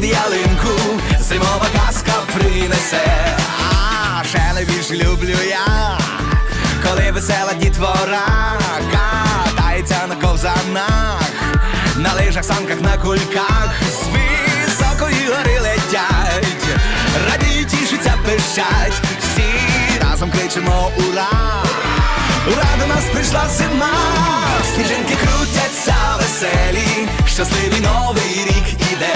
під ялинку, зимова казка принесе, а ще найбільше люблю я, коли весела дітвора катається на ковзанах, на лижах, санках, на кульках, з високої гори летять, радіють, тішаться, пищать, всі разом кричимо ура! Ура, до нас прийшла зима, сніжинки крутяться веселі, щасливий новий рік іде,